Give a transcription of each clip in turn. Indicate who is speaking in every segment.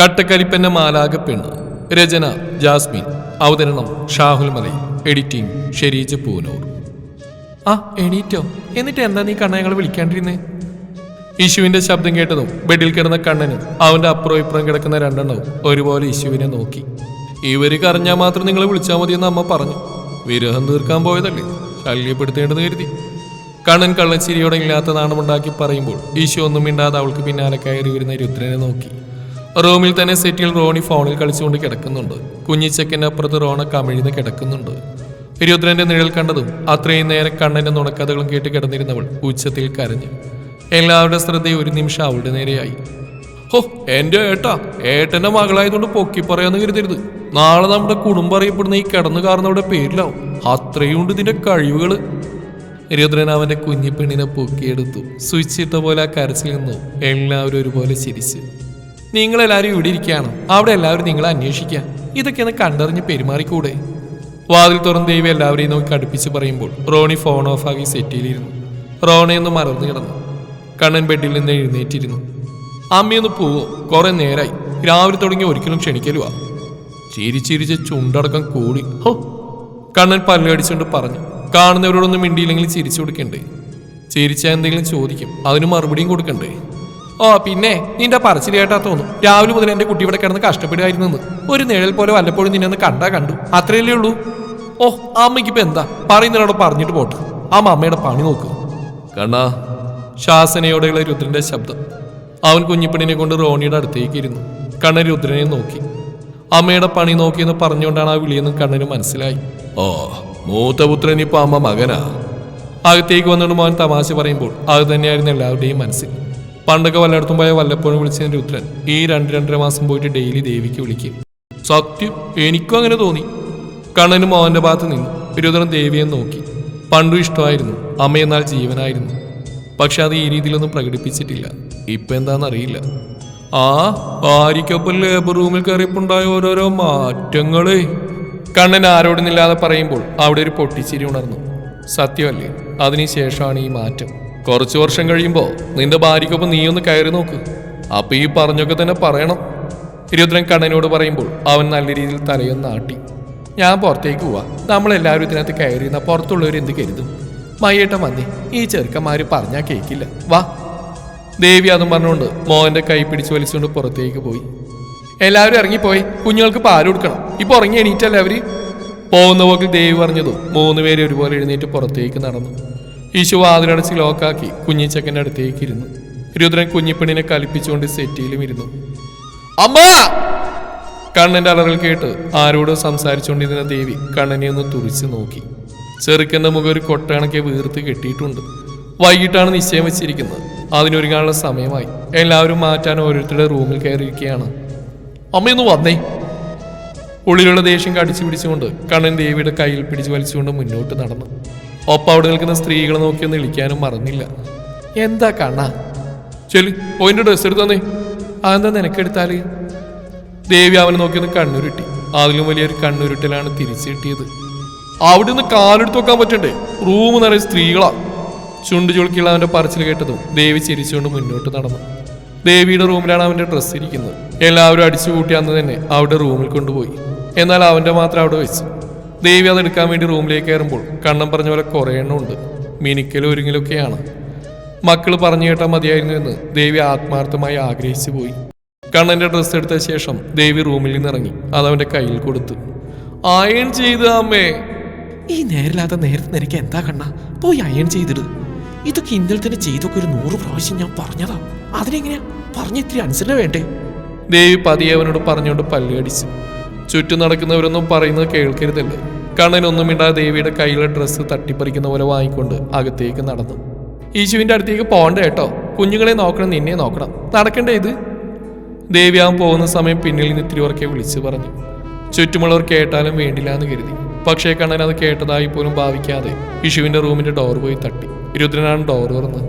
Speaker 1: കട്ടക്കരിപ്പന്റെ മാലാക പെണ്ണ് രചന ജാസ്മിൻ. അവതരണം ഷാഹുൽ മലൈ എഡിറ്റിംഗ് ഷെരീജ് പൂനൂർ. ആ എണീറ്റോ. എന്നിട്ട് എന്താ നീ കണ്ണയങ്ങളെ വിളിക്കാണ്ടിരുന്നേ? ഇശുവിന്റെ ശബ്ദം കേട്ടതും ബെഡിൽ കിടന്ന കണ്ണനും അവന്റെ അപ്പുറം ഇപ്പുറം കിടക്കുന്ന രണ്ടെണ്ണവും ഒരുപോലെ ഇശുവിനെ നോക്കി. ഇവർ കരഞ്ഞാൽ മാത്രം നിങ്ങളെ വിളിച്ചാൽ മതിയെന്ന് അമ്മ പറഞ്ഞു. വിരഹം തീർക്കാൻ പോയതല്ലേ? ശല്യപ്പെടുത്തേണ്ടെന്ന് കരുതി. കണ്ണൻ കള്ളച്ചിരിയോടെ ഇല്ലാത്ത നാണമുണ്ടാക്കി പറയുമ്പോൾ ഈശോ ഒന്നും മിണ്ടാതെ അവൾക്ക് പിന്നാലെ കയറി വരുന്ന രുദ്രനെ നോക്കി. റൂമിൽ തന്നെ സെറ്റിൽ റോണി ഫോണിൽ കളിച്ചുകൊണ്ട് കിടക്കുന്നുണ്ട്. കുഞ്ഞിച്ചക്കിന്റെ അപ്പുറത്ത് റോണ കമിഴ്ന്ന് കിടക്കുന്നുണ്ട്. രുദ്രന്റെ നിഴൽ കണ്ടതും അത്രയും നേരം കണ്ണന്റെ നുണക്കഥകളും കേട്ട് കിടന്നിരുന്നവൾ ഉച്ചത്തിൽ കരഞ്ഞു. എല്ലാവരുടെ ശ്രദ്ധയും ഒരു നിമിഷം അവളുടെ നേരെയായി. ഹോ എന്റെ ഏട്ടാ ഏട്ടന്റെ മകളായതുകൊണ്ട് പൊക്കി പറയാന്ന് കരുതരുത്. നാളെ നമ്മുടെ കുടുംബം അറിയപ്പെടുന്ന ഈ കിടന്നു കാരണവരുടെ പേരിലാവും. അത്രയും ഉണ്ട് ഇതിന്റെ കഴിവുകൾ രുദ്രൻ അവന്റെ കുഞ്ഞിപ്പെണ്ണിനെ പൊക്കിയെടുത്തു. സ്വിച്ച് ഇട്ട പോലെ ആ കരച്ചിൽ നിന്നു. എല്ലാവരും ഒരുപോലെ ചിരിച്ചു. നിങ്ങളെല്ലാവരും ഇവിടെ ഇരിക്കുകയാണ്. അവിടെ എല്ലാവരും നിങ്ങളെ അന്വേഷിക്കുക. ഇതൊക്കെ ഒന്ന് കണ്ടറിഞ്ഞ് പെരുമാറിക്കൂടെ? വാതിൽ തുറന്ന് ദൈവം എല്ലാവരെയും നോക്കി കടുപ്പിച്ച് പറയുമ്പോൾ റോണി ഫോൺ ഓഫാക്കി സെറ്റിയിലിരുന്നു റോണയൊന്ന് മറന്നു കിടന്നു. കണ്ണൻ ബെഡിൽ നിന്ന് എഴുന്നേറ്റിരുന്നു. അമ്മയൊന്ന് പോവോ? കുറെ നേരായി. രാവിലെ തുടങ്ങി ഒരിക്കലും ക്ഷണിക്കലുവാ. ചിരിച്ചിരിച്ച് ചുണ്ടടക്കം കൂടി. ഹോ. കണ്ണൻ പല്ലടിച്ചുകൊണ്ട് പറഞ്ഞു. കാണുന്നവരോടൊന്നും മിണ്ടിയില്ലെങ്കിൽ ചിരിച്ചു കൊടുക്കണ്ടേ? ചിരിച്ചാൽ എന്തെങ്കിലും ചോദിക്കും. അതിന് മറുപടിയും കൊടുക്കണ്ടേ? ഓ പിന്നെ നിന്റെ പറച്ചിൽ കേട്ടാ തോന്നും. രാവിലെ മുതൽ എന്റെ കുട്ടി ഇവിടെ കിടന്ന് കഷ്ടപ്പെടുകയായിരുന്നു ഒരു നിഴൽ പോലെ വല്ലപ്പോഴും നിന്നെ ഒന്ന് കണ്ടാ കണ്ടു. അത്രയല്ലേ ഉള്ളൂ? ഓ അമ്മയ്ക്ക് ഇപ്പൊ എന്താ? പറയുന്നതിനോട് പറഞ്ഞിട്ട് പോട്ടെ. ആ അമ്മയുടെ പണി നോക്ക്. കണ്ണാ. ശാസനയോടെയുള്ള രുദ്രന്റെ ശബ്ദം. അവൻ കുഞ്ഞിപ്പണിനെ കൊണ്ട് റോണിയുടെ അടുത്തേക്ക് ഇരുന്നു. കണ്ണൻ രുദ്രനെ നോക്കി. അമ്മയുടെ പണി നോക്കിയെന്ന് പറഞ്ഞുകൊണ്ടാണ് ആ വിളിയെന്ന് കണ്ണന് മനസ്സിലായി. ഓ മൂത്തപുത്രൻ ഇപ്പൊ അമ്മ മകനാ. അകത്തേക്ക് വന്നുകൊണ്ട് മോൻ തമാശ പറയുമ്പോൾ അത് തന്നെയായിരുന്നു എല്ലാവരുടെയും മനസ്സിൽ. പണ്ടൊക്കെ വല്ലയിടത്തും പോയ വല്ലപ്പോഴും വിളിച്ച ഉത്തരൻ. ഈ രണ്ട് രണ്ടര മാസം പോയിട്ട് ഡെയിലി ദേവിക്ക് വിളിക്കും. സത്യം എനിക്കും അങ്ങനെ തോന്നി. കണ്ണനും മോഹന്റെ ഭാഗത്ത് നിന്നു രുദ്രൻ ദേവിയെ നോക്കി. പണ്ടും ഇഷ്ടമായിരുന്നു. അമ്മയെന്നാൽ ജീവനായിരുന്നു. പക്ഷെ അത് ഈ രീതിയിലൊന്നും പ്രകടിപ്പിച്ചിട്ടില്ല. ഇപ്പം എന്താണെന്നറിയില്ല ആ ആരിക്കൊപ്പം ലേബർ റൂമിൽ കയറിയപ്പോണ്ടായ ഓരോരോ മാറ്റങ്ങളേ. കണ്ണൻ ആരോടുന്നില്ലാതെ പറയുമ്പോൾ അവിടെ ഒരു പൊട്ടിച്ചിരി ഉണർന്നു. സത്യമല്ലേ? അതിനുശേഷമാണ് ഈ മാറ്റം. കുറച്ചു വർഷം കഴിയുമ്പോൾ നിന്റെ ഭാര്യയ്ക്കൊപ്പം നീ ഒന്ന് കയറി നോക്ക്. അപ്പൊ ഈ പറഞ്ഞൊക്കെ തന്നെ പറയണം. രുദ്രൻ കണ്ണനോട് പറയുമ്പോൾ അവൻ നല്ല രീതിയിൽ തലയൊന്ന് ആട്ടി. ഞാൻ പുറത്തേക്ക് പോവാ. നമ്മളെല്ലാവരും ഇതിനകത്ത് കയറിയുന്ന പുറത്തുള്ളവർ എന്ത് കരുതും? മയ്യേട്ടൻ വന്നേ. ഈ ചെറുക്കന്മാര് പറഞ്ഞാൽ കേക്കില്ല. വാ. ദേവി അതും പറഞ്ഞുകൊണ്ട് മോഹന്റെ കൈ പിടിച്ച് വലിച്ചുകൊണ്ട് പുറത്തേക്ക് പോയി. എല്ലാവരും ഇറങ്ങിപ്പോയി. കുഞ്ഞുങ്ങൾക്ക് പാൽ കൊടുക്കണം. ഇപ്പൊ ഉറങ്ങി എണീറ്റല്ലേ അവർ? പോകുന്ന പോക്കിൽ ദേവി പറഞ്ഞതും മൂന്ന് പേര് ഒരുപോലെ എഴുന്നേറ്റ് പുറത്തേക്ക് നടന്നു. ഈശു വാതിലടച്ച് ലോക്കാക്കി കുഞ്ഞിച്ചക്കന്റെ അടുത്തേക്ക് ഇരുന്നു. രുദ്രൻ കുഞ്ഞിപ്പെണ്ണിനെ കലിപ്പിച്ചുകൊണ്ട് സെറ്റിയിലും ഇരുന്നു. അമ്മ! കണ്ണന്റെ അലറൽ കേട്ട് ആരോടോ സംസാരിച്ചുകൊണ്ടിരുന്ന ദേവി കണ്ണനെ ഒന്ന് തുറിച്ച് നോക്കി. ചെറുക്കന്റെ മുഖം ഒരു കൊട്ടണക്കെ വീർത്ത് കെട്ടിയിട്ടുണ്ട്. വൈകിട്ടാണ് നിശ്ചയം വെച്ചിരിക്കുന്നത്. അതിനൊരുങ്ങാനുള്ള സമയമായി. എല്ലാവരും മാറ്റാൻ ഓരോരുത്തരുടെ റൂമിൽ കയറിയിരിക്കുകയാണ്. അമ്മയൊന്ന് വന്നേ. ഉള്ളിലുള്ള ദേഷ്യം കടിച്ചു പിടിച്ചുകൊണ്ട് കണ്ണൻ ദേവിയുടെ കയ്യിൽ പിടിച്ചു വലിച്ചുകൊണ്ട് മുന്നോട്ട് നടന്നു. ഒപ്പം അവിടെ നിൽക്കുന്ന സ്ത്രീകളെ നോക്കിയൊന്ന് വിളിക്കാനും മറന്നില്ല. എന്താ കണ്ണ? ചെൽ പോയിന്റ് ഡ്രസ് എടുത്തന്നേ അതെന്താ നിനക്കെടുത്താൽ? ദേവി അവനെ നോക്കിയൊന്ന് കണ്ണുരുട്ടി. അതിലും വലിയൊരു കണ്ണുരുട്ടലാണ് തിരിച്ചു കിട്ടിയത്. അവിടെ നിന്ന് കാലെടുത്ത് വെക്കാൻ പറ്റണ്ടേ? റൂം നിറയെ സ്ത്രീകളാ. ചുണ്ടു ചുളുക്കിയുള്ള അവന്റെ പറച്ചിൽ കേട്ടതും ദേവി ചിരിച്ചുകൊണ്ട് മുന്നോട്ട് നടന്നു. ദേവിയുടെ റൂമിലാണ് അവന്റെ ഡ്രസ്സ് ഇരിക്കുന്നത്. എല്ലാവരും അടിച്ചു കൂട്ടി അന്ന് തന്നെ അവിടെ റൂമിൽ കൊണ്ടുപോയി. എന്നാൽ അവന്റെ മാത്രം അവിടെ വെച്ചു. ദേവി അത് എടുക്കാൻ വേണ്ടി റൂമിലേക്ക് കയറുമ്പോൾ കണ്ണം പറഞ്ഞ പോലെ കുറേ എണ്ണം ഉണ്ട്. മിനിക്കലും ഒരുങ്ങിലൊക്കെയാണ്. മക്കൾ പറഞ്ഞു കേട്ടാൽ മതിയായിരുന്നു എന്ന് ദേവി ആത്മാർത്ഥമായി ആഗ്രഹിച്ചു പോയി. കണ്ണന്റെ ഡ്രസ്സ് എടുത്ത ശേഷം ദേവി റൂമിൽ നിന്നിറങ്ങി ഇറങ്ങി. അവന്റെ കയ്യിൽ കൊടുത്തു. അയൺ ചെയ്ത് അമ്മേ.
Speaker 2: ഈ നേരില്ലാത്ത നേരത്തെ നിനക്ക് എന്താ കണ്ണ? പോയി അയൺ ചെയ്തിട്. ഇതൊക്കെ ഇന്നലെ തന്നെ ചെയ്തൊക്കെ ഒരു നൂറ് പ്രാവശ്യം ഞാൻ പറഞ്ഞതാ. അതിനെങ്ങനെയാ? പറഞ്ഞ ഇത്തിരി അനുസരണ വേണ്ടേ?
Speaker 1: ദേവി പതിയവനോട് പറഞ്ഞുകൊണ്ട് പല്ലുകടിച്ചു ചുറ്റും നടക്കുന്നവരൊന്നും പറയുന്നത് കേൾക്കരുതല്ല? കണ്ണനൊന്നും ഇണ്ടാ ദേവിയുടെ കയ്യിലെ ഡ്രസ്സ് തട്ടിപ്പറിക്കുന്ന പോലെ വാങ്ങിക്കൊണ്ട് അകത്തേക്ക് നടന്നു. ഈശുവിന്റെ അടുത്തേക്ക് പോകണ്ട കേട്ടോ. കുഞ്ഞുങ്ങളെ നോക്കണം നിന്നെ നോക്കണം. നടക്കണ്ടേ ഇത്? ദേവി അവൻ പോകുന്ന സമയം പിന്നിൽ നിന്ന് ഇത്തിരി ഉറക്കെ വിളിച്ചു പറഞ്ഞു. ചുറ്റുമുള്ളവർ കേട്ടാലും വേണ്ടില്ല എന്ന് കരുതി. പക്ഷേ കണ്ണൻ അത് കേട്ടതായി പോലും ഭാവിക്കാതെ ഇഷുവിന്റെ റൂമിന്റെ ഡോർ പോയി തട്ടി. രുദ്രനാണ് ഡോർ തുറന്നത്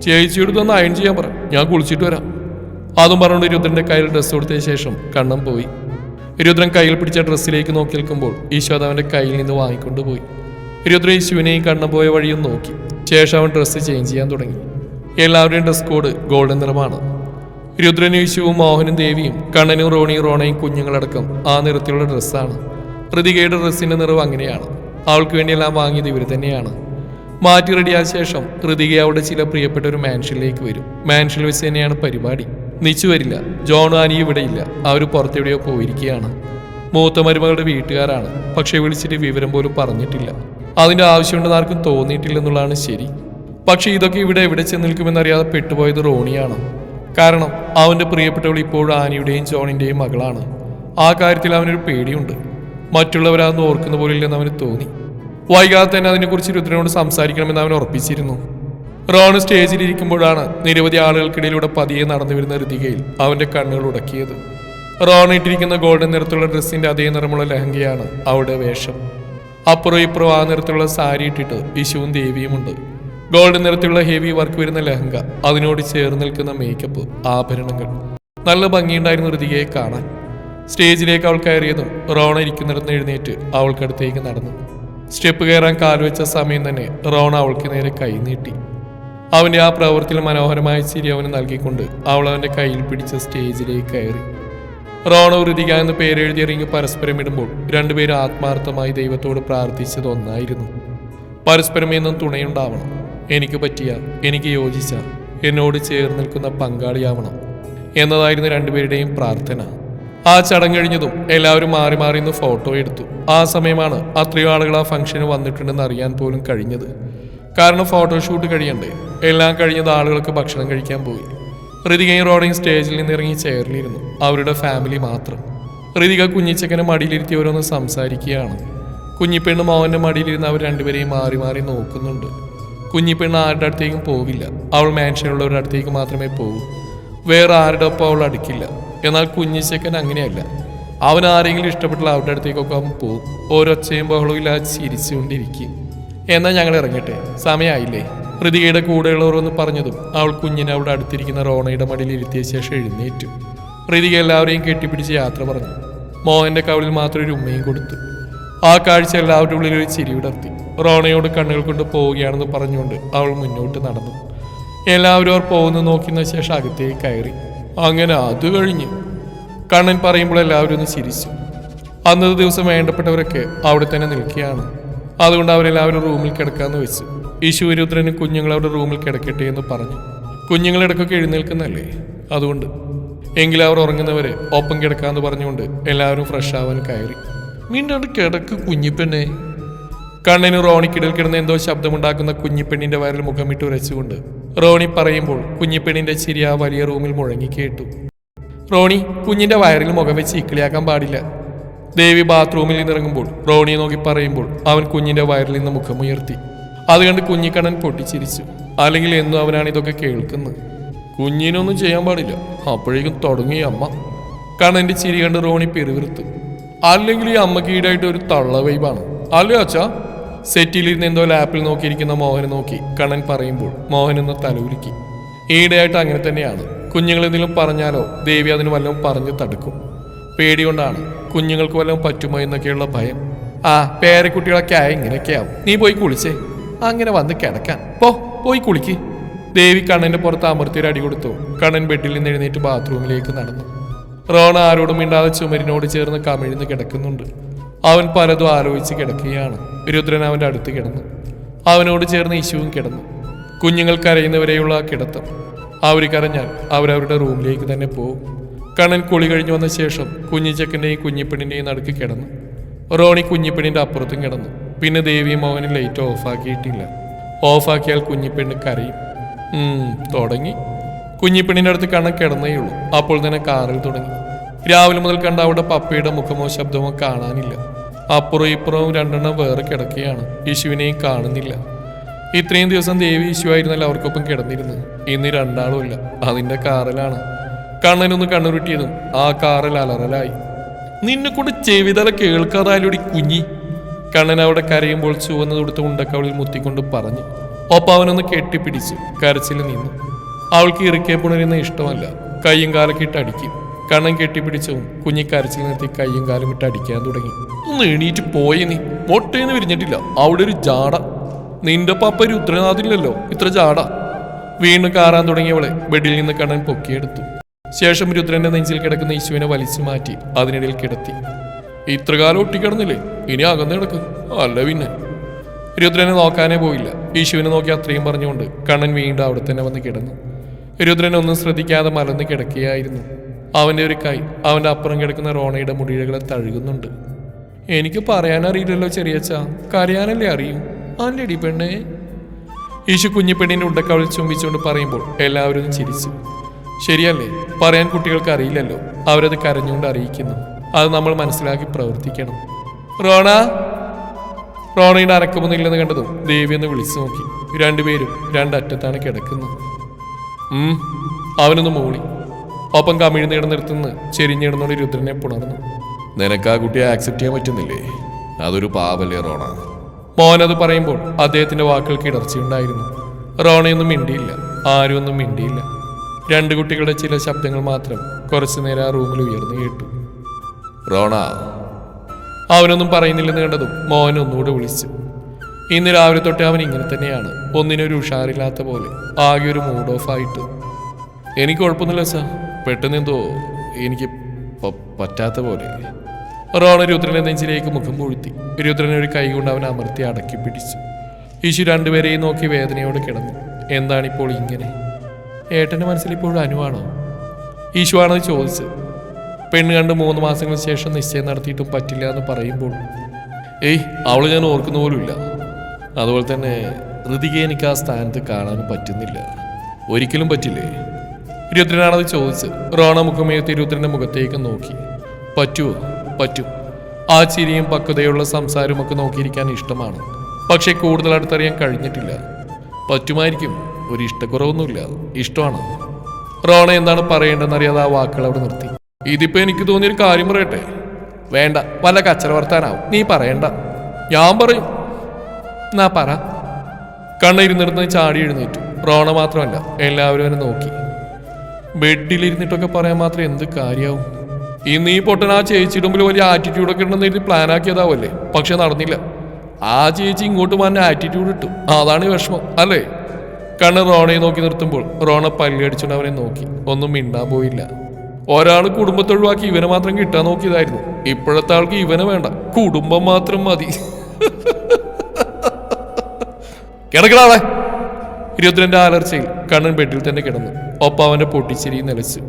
Speaker 1: ചേച്ചിയോട് തന്നെ അയൺ ചെയ്യാൻ പറ. ഞാൻ കുളിച്ചിട്ട് വരാം. അതും പറഞ്ഞുകൊണ്ട് രുദ്രന്റെ കയ്യിൽ ഡ്രസ്സ് കൊടുത്തതിന് ശേഷം കണ്ണൻ പോയി. രുദ്രൻ കയ്യിൽ പിടിച്ച ഡ്രസ്സിലേക്ക് നോക്കി നിൽക്കുമ്പോൾ ഈശോ അത് അവന്റെ കയ്യിൽ നിന്ന് വാങ്ങിക്കൊണ്ടുപോയി. രുദ്രൻ യേശുവിനെയും കണ്ണുപോയ വഴിയും നോക്കി. ശേഷം അവൻ ഡ്രസ്സ് ചേഞ്ച് ചെയ്യാൻ തുടങ്ങി. എല്ലാവരുടെയും ഡ്രസ് കോഡ് ഗോൾഡൻ നിറമാണ്. രുദ്രനും യേശുവും മോഹനും ദേവിയും കണ്ണനും റോണിയും റോണയും കുഞ്ഞുങ്ങളടക്കം ആ നിറത്തിലുള്ള ഡ്രസ്സാണ് ഋതികയുടെ ഡ്രസ്സിന്റെ നിറം അങ്ങനെയാണ്. അവൾക്ക് വേണ്ടിയെല്ലാം വാങ്ങിയത് ഇവർ തന്നെയാണ്. മാറ്റി റെഡിയായ ശേഷം ഋതിക അവളുടെ ചില പ്രിയപ്പെട്ട ഒരു മാൻഷനിലേക്ക് വരും. മാൻഷനിൽ വെച്ച് തന്നെയാണ് പരിപാടി. നിച്ചു വരില്ല. ജോണും ആനി ഇല്ല. അവർ പുറത്തെവിടെയോ പോയിരിക്കുകയാണ്. മൂത്ത മരുമകളുടെ വീട്ടുകാരാണ്. പക്ഷെ വിളിച്ചിട്ട് വിവരം പോലും പറഞ്ഞിട്ടില്ല. അതിന്റെ ആവശ്യമുണ്ടെന്ന് ആർക്കും തോന്നിയിട്ടില്ലെന്നുള്ളതാണ് ശരി. പക്ഷെ ഇതൊക്കെ ഇവിടെ എവിടെ ചെന്ന് നിൽക്കുമെന്നറിയാതെ പെട്ടുപോയത് റോണിയാണ്. കാരണം അവന്റെ പ്രിയപ്പെട്ടവൾ ഇപ്പോഴും ആനിയുടെയും ജോണിന്റെയും മകളാണ്. ആ കാര്യത്തിൽ അവനൊരു പേടിയുണ്ട്. മറ്റുള്ളവരാന്ന് ഓർക്കുന്ന പോലില്ലെന്ന് അവന് തോന്നി. വൈകാതെ തന്നെ അതിനെക്കുറിച്ച് രുദ്രനോട് സംസാരിക്കണമെന്ന് അവൻ ഉറപ്പിച്ചിരുന്നു. റോൺ സ്റ്റേജിൽ ഇരിക്കുമ്പോഴാണ് നിരവധി ആളുകൾക്കിടയിലൂടെ പതിയെ നടന്നു വരുന്ന ഋതികയിൽ അവന്റെ കണ്ണുകൾ ഉടക്കിയത്. റോൺ ഇട്ടിരിക്കുന്ന ഗോൾഡൻ നിറത്തിലുള്ള ഡ്രസ്സിന്റെ അതേ നിറമുള്ള ലഹങ്കയാണ് അവളുടെ വേഷം. അപ്പുറം ഇപ്പുറം ആ നിറത്തിലുള്ള സാരി ഇട്ടിട്ട് വിശുവും ദേവിയുമുണ്ട്. ഗോൾഡൻ നിറത്തിലുള്ള ഹെവി വർക്ക് വരുന്ന ലഹങ്ക അതിനോട് ചേർന്ന് നിൽക്കുന്ന മേക്കപ്പ് ആഭരണങ്ങൾ. നല്ല ഭംഗിയുണ്ടായിരുന്നു ഋതികയെ കാണാൻ. സ്റ്റേജിലേക്ക് അവൾ കയറിയതും റോണ ഇരിക്കുന്നിടത്ത് എഴുന്നേറ്റ് അവൾക്കടുത്തേക്ക് നടന്നു. സ്റ്റെപ്പ് കയറാൻ കാൽവെച്ച സമയം തന്നെ റോണ അവൾക്ക് നേരെ കൈ നീട്ടി. അവന്റെ ആ പ്രവൃത്തിയിൽ മനോഹരമായ ചിരി അവന് നൽകിക്കൊണ്ട് അവൾ അവന്റെ കയ്യിൽ പിടിച്ച സ്റ്റേജിലേക്ക് കയറി. റോണോ ഋതിക എന്ന് പേരെഴുതിയിറങ്ങി പരസ്പരം ഇടുമ്പോൾ രണ്ടുപേരും ആത്മാർത്ഥമായി ദൈവത്തോട് പ്രാർത്ഥിച്ചത് ഒന്നായിരുന്നു. പരസ്പരം എന്നും തുണയുണ്ടാവണം. എനിക്ക് പറ്റിയ എനിക്ക് യോജിച്ച എന്നോട് ചേർന്ന് നിൽക്കുന്ന പങ്കാളിയാവണം എന്നതായിരുന്നു രണ്ടുപേരുടെയും പ്രാർത്ഥന. ആ ചടങ്ങ് കഴിഞ്ഞതും എല്ലാവരും മാറി മാറി നിന്ന് ഫോട്ടോ എടുത്തു. ആ സമയമാണ് അത്രയും ആളുകൾ ആ ഫംഗ്ഷന് വന്നിട്ടുണ്ടെന്ന് അറിയാൻ പോലും കഴിഞ്ഞത്. കാരണം ഫോട്ടോഷൂട്ട് കഴിയണ്ടേ. എല്ലാം കഴിഞ്ഞത് ആളുകൾക്ക് ഭക്ഷണം കഴിക്കാൻ പോയി. ഋതികയും റോഡയും സ്റ്റേജിൽ നിന്ന് ഇറങ്ങി ചെയറിലിരുന്നു. അവരുടെ ഫാമിലി മാത്രം. ഋതിക കുഞ്ഞിച്ചക്കനെ മടിയിലിരുത്തി ഓരോന്ന് സംസാരിക്കുകയാണ്. കുഞ്ഞിപ്പെണ്ണ് മോഹന്റെ മടിയിലിരുന്ന് അവർ രണ്ടുപേരെയും മാറി മാറി നോക്കുന്നുണ്ട്. കുഞ്ഞിപ്പെണ്ണ് ആരുടെ അടുത്തേക്കും പോകില്ല അവൾ മാൻഷനുള്ളവരുടെ അടുത്തേക്ക് മാത്രമേ പോകൂ വേറെ ആരുടെ ഒപ്പം അവൾ അടുക്കില്ല. എന്നാൽ കുഞ്ഞിച്ചക്കൻ അങ്ങനെയല്ല. അവൻ ആരെങ്കിലും ഇഷ്ടപ്പെട്ടാൽ അവരുടെ അടുത്തേക്കൊക്കെ അവൻ പോകും ഓരൊച്ചയും ബഹളവും ഇല്ലാതെ ചിരിച്ചുകൊണ്ടിരിക്കും. എന്നാൽ ഞങ്ങൾ ഇറങ്ങട്ടെ. സമയമായില്ലേ പ്രതികയുടെ കൂടെയുള്ളവർ ഒന്ന് പറഞ്ഞതും അവൾ കുഞ്ഞിനെ അവിടെ അടുത്തിരിക്കുന്ന റോണയുടെ മടിയിൽ ഇരുത്തിയ ശേഷം എഴുന്നേറ്റു. പ്രതിക എല്ലാവരെയും കെട്ടിപ്പിടിച്ച് യാത്ര പറഞ്ഞു. മോഹന്റെ കവളിൽ മാത്രം ഒരു ഉമ്മയും കൊടുത്തു. ആ കാഴ്ച എല്ലാവരുടെ ഉള്ളിൽ ഒരു ചിരി വിടർത്തി റോണയോട് കണ്ണുകൾ കൊണ്ട് പോവുകയാണെന്ന് പറഞ്ഞുകൊണ്ട് അവൾ മുന്നോട്ട് നടന്നു. എല്ലാവരും അവർ പോകുന്നു നോക്കുന്ന ശേഷം അകത്തേക്ക് കയറി. അങ്ങനെ അത് കഴിഞ്ഞ്. കണ്ണൻ പറയുമ്പോൾ എല്ലാവരും ഒന്ന് ചിരിച്ചു. അന്നത്തെ ദിവസം വേണ്ടപ്പെട്ടവരൊക്കെ അവിടെ തന്നെ നിൽക്കുകയാണ്. അതുകൊണ്ട് അവരെല്ലാവരും റൂമിൽ കിടക്കാന്ന് വെച്ചു. ഈശുരുദ്രനും കുഞ്ഞുങ്ങൾ അവരുടെ റൂമിൽ കിടക്കട്ടെ എന്ന് പറഞ്ഞു. കുഞ്ഞുങ്ങളിടക്കൊക്കെ എഴുന്നേൽക്കുന്നല്ലേ അതുകൊണ്ട്. എങ്കിലും അവർ ഉറങ്ങുന്നവരെ ഒപ്പം കിടക്കാന്ന് പറഞ്ഞുകൊണ്ട് എല്ലാവരും ഫ്രഷ് ആവാൻ കയറി. വീണ്ടും കിടക്ക് കുഞ്ഞിപ്പെണ്ണെ. കണ്ണിന് റോണിക്കിടയിൽ കിടന്ന് എന്തോ ശബ്ദമുണ്ടാക്കുന്ന കുഞ്ഞിപ്പെണ്ണിന്റെ വയറിൽ മുഖമിട്ട് ഉരച്ചുകൊണ്ട് റോണി പറയുമ്പോൾ കുഞ്ഞിപ്പെണ്ണിന്റെ ആ വലിയ റൂമിൽ മുഴങ്ങി കേട്ടു. റോണി കുഞ്ഞിന്റെ വയറിൽ മുഖം വെച്ച് ഇക്കിളിയാക്കാൻ പാടില്ല. ദേവി ബാത്റൂമിൽ നിന്നിറങ്ങുമ്പോൾ റോണിയെ നോക്കി പറയുമ്പോൾ അവൻ കുഞ്ഞിന്റെ വയറിൽ നിന്ന് മുഖമുയർത്തി. അത് കണ്ട് കുഞ്ഞിക്കണ്ണൻ പൊട്ടിച്ചിരിച്ചു. അല്ലെങ്കിൽ എന്നും അവനാണ് ഇതൊക്കെ കേൾക്കുന്നത്. കുഞ്ഞിനൊന്നും ചെയ്യാൻ പാടില്ല. അപ്പോഴേക്കും തുടങ്ങി അമ്മ. കണ്ണന്റെ ചിരി കണ്ട് റോണി പെരുവിറുത്തു അല്ലെങ്കിൽ ഈ അമ്മയ്ക്ക് ഈടായിട്ട് ഒരു തള്ള വൈബാണ്. അല്ലേ അച്ഛാ? സെറ്റിലിരുന്ന് എന്തോ ലാപ്പിൽ നോക്കിയിരിക്കുന്ന മോഹനെ നോക്കി കണ്ണൻ പറയുമ്പോൾ മോഹൻ ഒന്ന് തലവുരുക്കി ഈടായിട്ട് അങ്ങനെ തന്നെയാണ്. കുഞ്ഞുങ്ങളെന്തെങ്കിലും പറഞ്ഞാലോ ദേവി അതിന് വല്ലതും പറഞ്ഞ് തടുക്കും. പേടികൊണ്ടാണ് കുഞ്ഞുങ്ങൾക്ക് വല്ലതും പറ്റുമോ എന്നൊക്കെയുള്ള ഭയം. ആ പേരക്കുട്ടികളൊക്കെ ആയ ഇങ്ങനെയൊക്കെയാവും. നീ പോയി കുളിച്ചേ. അങ്ങനെ വന്ന് കിടക്കാൻ. പോ പോയി കുളിക്ക്. ദേവി കണ്ണന്റെ പുറത്ത് അമർത്തിയൊരു അടി കൊടുത്തു. കണ്ണൻ ബെഡിൽ നിന്ന് എഴുന്നേറ്റ് ബാത്റൂമിലേക്ക് നടന്നു. റോണ ആരോടും മിണ്ടാതെ ചുമരിനോട് ചേർന്ന് കമിഴ്ന്ന് കിടക്കുന്നുണ്ട്. അവൻ പലതും ആലോചിച്ച് കിടക്കുകയാണ്. രുദ്രൻ അവന്റെ അടുത്ത് കിടന്നു. അവനോട് ചേർന്ന് ഇശുവും കിടന്നു. കുഞ്ഞുങ്ങൾ കരയുന്നവരെയുള്ള ആ കിടത്തം അവർ കരഞ്ഞാൽ അവരവരുടെ റൂമിലേക്ക് തന്നെ പോകും. കണ്ണൻ കുളി കഴിഞ്ഞു വന്ന ശേഷം കുഞ്ഞിച്ചക്കന്റെയും കുഞ്ഞിപ്പെണ്ണിന്റെയും നടുക്ക് കിടന്നു. റോണി കുഞ്ഞിപ്പെണ്ണിന്റെ അപ്പുറത്തും കിടന്നു. പിന്നെ ദേവിയും മോഹനും ലൈറ്റ് ഓഫാക്കിയിട്ടില്ല ഓഫാക്കിയാൽ കുഞ്ഞിപ്പെണ്ണ് കരയും. തുടങ്ങി. കുഞ്ഞിപ്പെണ്ണിന്റെ അടുത്ത് കണ്ണൻ കിടന്നേ ഉള്ളൂ. അപ്പോൾ തന്നെ കാറിൽ തുടങ്ങി. രാവിലെ മുതൽ കണ്ട അവിടെ പപ്പയുടെ മുഖമോ ശബ്ദമോ കാണാനില്ല. അപ്പുറവും ഇപ്പുറവും രണ്ടെണ്ണം വേറെ കിടക്കുകയാണ്. യേശുവിനെയും കാണുന്നില്ല. ഇത്രയും ദിവസം ദേവി യേശു ആയിരുന്നല്ല അവർക്കൊപ്പം കിടന്നിരുന്നത്. ഇന്ന് രണ്ടാളും ഇല്ല. അതിന്റെ കാറിലാണ്. കണ്ണനൊന്ന് കണ്ണുരുട്ടിയതും ആ കാറിൽ അലറലായി. നിന്നെ കൊണ്ട് ചെവിതല കേൾക്കാതായാലൂടി കുഞ്ഞി. കണ്ണൻ അവിടെ കരയുമ്പോൾ ചുവന്ന് തൊടുത്ത ഉണ്ടക്കവളിൽ മുത്തിക്കൊണ്ട് പറഞ്ഞു. ഒപ്പം അവനൊന്ന് കെട്ടിപ്പിടിച്ച് കരച്ചിൽ നിന്നു. അവൾക്ക് ഇറുക്കെ പുണരുന്ന ഇഷ്ടമല്ല. കയ്യും കാലൊക്കെ ഇട്ട് അടിക്കും. കണ്ണൻ കെട്ടിപ്പിടിച്ചവും കുഞ്ഞി കരച്ചിൽ നിർത്തി കയ്യും കാലും ഇട്ട് അടിക്കാൻ തുടങ്ങി. ഒന്ന് എണീറ്റ് പോയേ നീ. മൊട്ടേന്ന് വിരിഞ്ഞിട്ടില്ല. അവിടെ ഒരു ജാട. നിന്റെ പപ്പ രുദ്രനാഥില്ലല്ലോ. ഇത്ര ജാട. വീണ്ടും കാറാൻ തുടങ്ങിയവളെ ബെഡിൽ നിന്ന് കണ്ണൻ പൊക്കിയെടുത്തു. ശേഷം രുദ്രന്റെ നെഞ്ചിൽ കിടക്കുന്ന യേശുവിനെ വലിച്ചു മാറ്റി അതിനിടയിൽ കിടത്തി. ഇത്രകാലം ഒട്ടിക്കിടന്നില്ലേ? ഇനി അകന്ന് കിടക്ക്. അല്ല പിന്നെ. രുദ്രനെ നോക്കാനേ പോയില്ല. യേശുവിനെ നോക്കി അത്രയും പറഞ്ഞുകൊണ്ട് കണ്ണൻ വീണ്ടും അവിടെ തന്നെ വന്ന് കിടന്നു. രുദ്രൻ ഒന്നും ശ്രദ്ധിക്കാതെ മലന്ന് കിടക്കുകയായിരുന്നു. അവന്റെ ഒരു കൈ അവന്റെ അപ്പുറം കിടക്കുന്ന റോണയുടെ മുടികളെ തഴുകുന്നുണ്ട്. എനിക്ക് പറയാനറിയില്ലല്ലോ ചെറിയച്ച കരയാനല്ലേ അറിയും? അല്ലടി പെണ്ണേ. യേശു കുഞ്ഞിപ്പെണ്ണിന്റെ ഉണ്ടക്കവളിൽ ചുംബിച്ചുകൊണ്ട് പറയുമ്പോൾ എല്ലാവരും ചിരിച്ചു. ശരിയല്ലേ പറയാൻ കുട്ടികൾക്ക് അറിയില്ലല്ലോ. അവരത് കരഞ്ഞുകൊണ്ട് അറിയിക്കുന്നു. അത് നമ്മൾ മനസ്സിലാക്കി പ്രവർത്തിക്കണം. റോണ? റോണയുടെ അനക്കമൊന്നുമില്ലെന്ന് കണ്ടതും ദേവി എന്ന് വിളിച്ചു നോക്കി. രണ്ടുപേരും രണ്ടറ്റത്താണ് കിടക്കുന്നത് അവനൊന്ന് മൂളി. ഒപ്പം കമിഴ്ന്നിടം നിർത്തുന്ന ചെരിഞ്ഞിടുന്നോട് രുദ്രനെ പുണർന്നു.
Speaker 3: നിനക്ക് ആ കുട്ടിയെ ആക്സെപ്റ്റ് ചെയ്യാൻ പറ്റുന്നില്ലേ? അതൊരു പാവല്ലേ റോണ?
Speaker 1: മോനത് അത് പറയുമ്പോൾ അദ്ദേഹത്തിന്റെ വാക്കുകൾക്ക് ഇടർച്ചയുണ്ടായിരുന്നു. റോണയൊന്നും മിണ്ടിയില്ല. ആരും ഒന്നും മിണ്ടിയില്ല. രണ്ട് കുട്ടികളുടെ ചില ശബ്ദങ്ങൾ മാത്രം കുറച്ചു നേരം ആ റൂമിൽ ഉയർന്നു കേട്ടു.
Speaker 3: റോണ.
Speaker 1: അവനൊന്നും പറയുന്നില്ലെന്ന് കണ്ടതും മോഹൻ ഒന്നുകൂടെ വിളിച്ചു. ഇന്ന് രാവിലെ തൊട്ട് അവൻ ഇങ്ങനെ തന്നെയാണ്. ഒന്നിനൊരു ഉഷാറില്ലാത്ത പോലെ ആകെ ഒരു മൂഡ് ഓഫ് ആയിട്ട്. എനിക്ക് കുഴപ്പമൊന്നുമില്ല സാർ പെട്ടെന്ന് എന്തോ എനിക്ക് പറ്റാത്ത പോലെ. റോണ രുദ്രനെ നെഞ്ചിലേക്ക് മുഖം പൂഴ്ത്തി രുദ്രനെ ഒരു കൈ കൊണ്ട് അവൻ അമർത്തി അടക്കി പിടിച്ചു. ഈശു രണ്ടുപേരെയും നോക്കി വേദനയോടെ കിടന്നു. എന്താണിപ്പോൾ ഇങ്ങനെ? ഏട്ടന്റെ മനസ്സിൽ ഇപ്പോഴും അനുവാണോ? ഈശുവാണത് ചോദിച്ച് പെണ്ണ് കണ്ട് മൂന്ന് മാസങ്ങൾക്ക് ശേഷം നിശ്ചയം നടത്തിയിട്ടും പറ്റില്ല എന്ന് പറയുമ്പോൾ ഏയ് അവൾ ഞാൻ ഓർക്കുന്ന പോലുമില്ല. അതുപോലെ തന്നെ ഋതികയെ എനിക്ക് ആ സ്ഥാനത്ത് കാണാൻ പറ്റുന്നില്ല. ഒരിക്കലും പറ്റില്ലേ? രുദ്രനാണത് ചോദിച്ച് റോണ മുഖമേത്ത് രുദ്രന്റെ മുഖത്തേക്ക് നോക്കി. പറ്റുമോ പറ്റും. ആ ചിരിയും പക്വതയുള്ള സംസാരമൊക്കെ നോക്കിയിരിക്കാൻ ഇഷ്ടമാണ്. പക്ഷേ കൂടുതൽ അടുത്തറിയാൻ കഴിഞ്ഞിട്ടില്ല. പറ്റുമായിരിക്കും. ഒരു ഇഷ്ടക്കുറവൊന്നുമില്ല ഇഷ്ടമാണ്. റോണ എന്താണ് പറയേണ്ടതെന്ന് അറിയാതെ ആ വാക്കുകൾ അവിടെ നിർത്തി. ഇതിപ്പോ എനിക്ക് തോന്നിയൊരു കാര്യം പറയട്ടെ? വേണ്ട വല്ല കച്ചറ വർത്താനാവും നീ പറയണ്ട. ഞാൻ പറയും. എന്നാ പറ. കണ്ണയിരുന്നിരുന്ന് ചാടി എഴുന്നേറ്റു. റോണ മാത്രമല്ല എല്ലാവരും അവനെ നോക്കി. ബെഡിലിരുന്നിട്ടൊക്കെ പറയാൻ മാത്രം എന്ത് കാര്യമാവും ഇന്ന് ഈ പൊട്ടൻ ആ ചേച്ചിയുടെ മുമ്പിൽ വലിയ ആറ്റിറ്റ്യൂഡൊക്കെ ഉണ്ടെന്ന് എഴുതി പ്ലാൻ ആക്കിയതാവല്ലേ? പക്ഷെ നടന്നില്ല. ആ ചേച്ചി ഇങ്ങോട്ട് വന്ന ആറ്റിറ്റ്യൂഡ് ഇട്ടു. അതാണ് ഈ വിഷമം അല്ലേ? കണ്ണ് റോണയെ നോക്കി നിർത്തുമ്പോൾ റോണ പല്ലടിച്ചുകൊണ്ട് അവനെ നോക്കി. ഒന്നും മിണ്ടാൻ പോയില്ല. ഒരാൾ കുടുംബത്തൊഴിവാക്കി ഇവനെ മാത്രം കിട്ടാൻ നോക്കിയതായിരുന്നു. ഇപ്പോഴത്തെ ആൾക്ക് ഇവനെ വേണ്ട. കുടുംബം മാത്രം മതി. കിടക്കടാളെ ഇരുപത്തിരണ്ട് അലർച്ചയിൽ കണ്ണൻ ബെഡിൽ തന്നെ കിടന്നു. ഒപ്പം അവന്റെ പൊട്ടിച്ചിരി നിലച്ചു.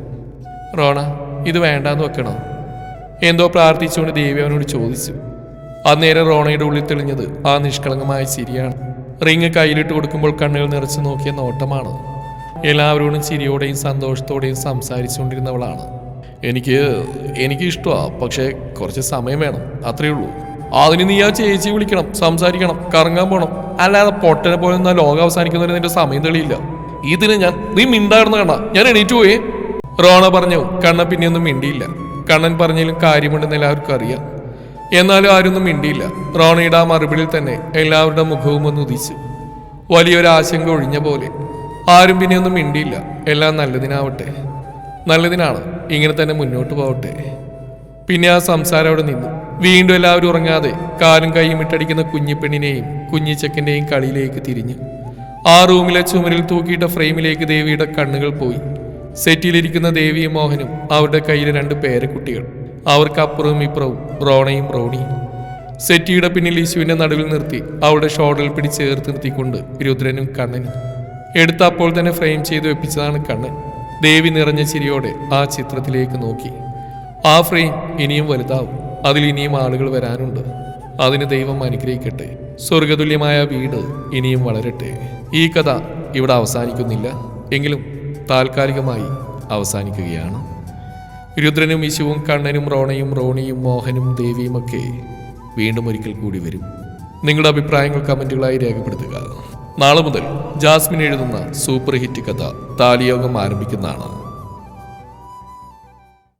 Speaker 1: റോണ ഇത് വേണ്ടാന്ന് വെക്കണോ? എന്തോ പ്രാർത്ഥിച്ചുകൊണ്ട് ദേവി അവനോട് ചോദിച്ചു. അന്നേരം റോണയുടെ ഉള്ളിൽ തെളിഞ്ഞത് ആ നിഷ്കളങ്കമായ ചിരിയാണ്. റിങ് കയ്യിലിട്ട് കൊടുക്കുമ്പോൾ കണ്ണുകൾ നിറച്ചു നോക്കിയ നോട്ടമാണ്. എല്ലാവരോടും ചിരിയോടെയും സന്തോഷത്തോടെയും സംസാരിച്ചുകൊണ്ടിരുന്നവളാണ്. എനിക്ക് എനിക്ക് ഇഷ്ടമാണ് പക്ഷേ കുറച്ച് സമയം വേണം അത്രയേ ഉള്ളൂ. അതിന് നീ ആ ചേച്ചി വിളിക്കണം സംസാരിക്കണം കറങ്ങാൻ പോണം. അല്ലാതെ പൊട്ടനെ പോലെ ഒന്നും ലോകം അവസാനിക്കുന്നതിന് നിന്റെ സമയം തെളിയില്ല. ഇതിന് ഞാൻ നീ മിണ്ടായിരുന്നു കണ്ണ ഞാൻ എണീറ്റ് പോയേ. റോണ പറഞ്ഞു കണ്ണ പിന്നെയൊന്നും മിണ്ടിയില്ല. കണ്ണൻ പറഞ്ഞാലും കാര്യമുണ്ടെന്ന് എല്ലാവർക്കും അറിയാം. എന്നാലും ആരൊന്നും മിണ്ടിയില്ല. റോണിയുടെ ആ മറുപടിയിൽ തന്നെ എല്ലാവരുടെ മുഖവും ഒന്ന് ഉദിച്ചു. വലിയൊരു ആശങ്ക ഒഴിഞ്ഞ പോലെ. ആരും പിന്നെ ഒന്നും മിണ്ടിയില്ല. എല്ലാം നല്ലതിനാവട്ടെ. നല്ലതിനാണ്. ഇങ്ങനെ തന്നെ മുന്നോട്ട് പോവട്ടെ. പിന്നെ ആ സംസാരം അവിടെ നിന്നു. വീണ്ടും എല്ലാവരും ഉറങ്ങാതെ കാലും കൈയും ഇട്ടടിക്കുന്ന കുഞ്ഞിപ്പെണ്ണിനെയും കുഞ്ഞിച്ചക്കന്റെയും കളിയിലേക്ക് തിരിഞ്ഞു. ആ റൂമിലെ ചുമരിൽ തൂക്കിയിട്ട ഫ്രെയിമിലേക്ക് ദേവിയുടെ കണ്ണുകൾ പോയി. സെറ്റിലിരിക്കുന്ന ദേവിയും മോഹനും അവരുടെ കയ്യിലെ രണ്ട് പേരക്കുട്ടികൾ. അവർക്ക് അപ്പുറവും ഇപ്പുറവും റോണയും റോണിയും സെറ്റിയുടെ പിന്നിൽ യേശുവിന്റെ നടുവിൽ നിർത്തി അവളുടെ ഷോൾഡറിൽ പിടിച്ച് ചേർത്ത് നിർത്തിക്കൊണ്ട് രുദ്രനും കണ്ണനും. എടുത്തപ്പോൾ തന്നെ ഫ്രെയിം ചെയ്ത് വെപ്പിച്ചതാണ് കണ്ണൻ. ദേവി നിറഞ്ഞ ചിരിയോടെ ആ ചിത്രത്തിലേക്ക് നോക്കി. ആ ഫ്രെയിം ഇനിയും വലുതാവും. അതിൽ ഇനിയും ആളുകൾ വരാനുണ്ട്. അതിന് ദൈവം അനുഗ്രഹിക്കട്ടെ. സ്വർഗതുല്യമായ വീട് ഇനിയും വളരട്ടെ. ഈ കഥ ഇവിടെ അവസാനിക്കുന്നില്ല. എങ്കിലും താൽക്കാലികമായി അവസാനിക്കുകയാണ്. രുദ്രനും വിശുവും കണ്ണനും റോണയും റോണിയും മോഹനും ദേവിയും ഒക്കെ വീണ്ടും ഒരിക്കൽ കൂടി വരും. നിങ്ങളുടെ അഭിപ്രായങ്ങൾ കമന്റുകളായി രേഖപ്പെടുത്തുക. നാളെ മുതൽ ജാസ്മിൻ എഴുതുന്ന സൂപ്പർ ഹിറ്റ് കഥ താലിയോഗം ആരംഭിക്കുന്നതാണ്.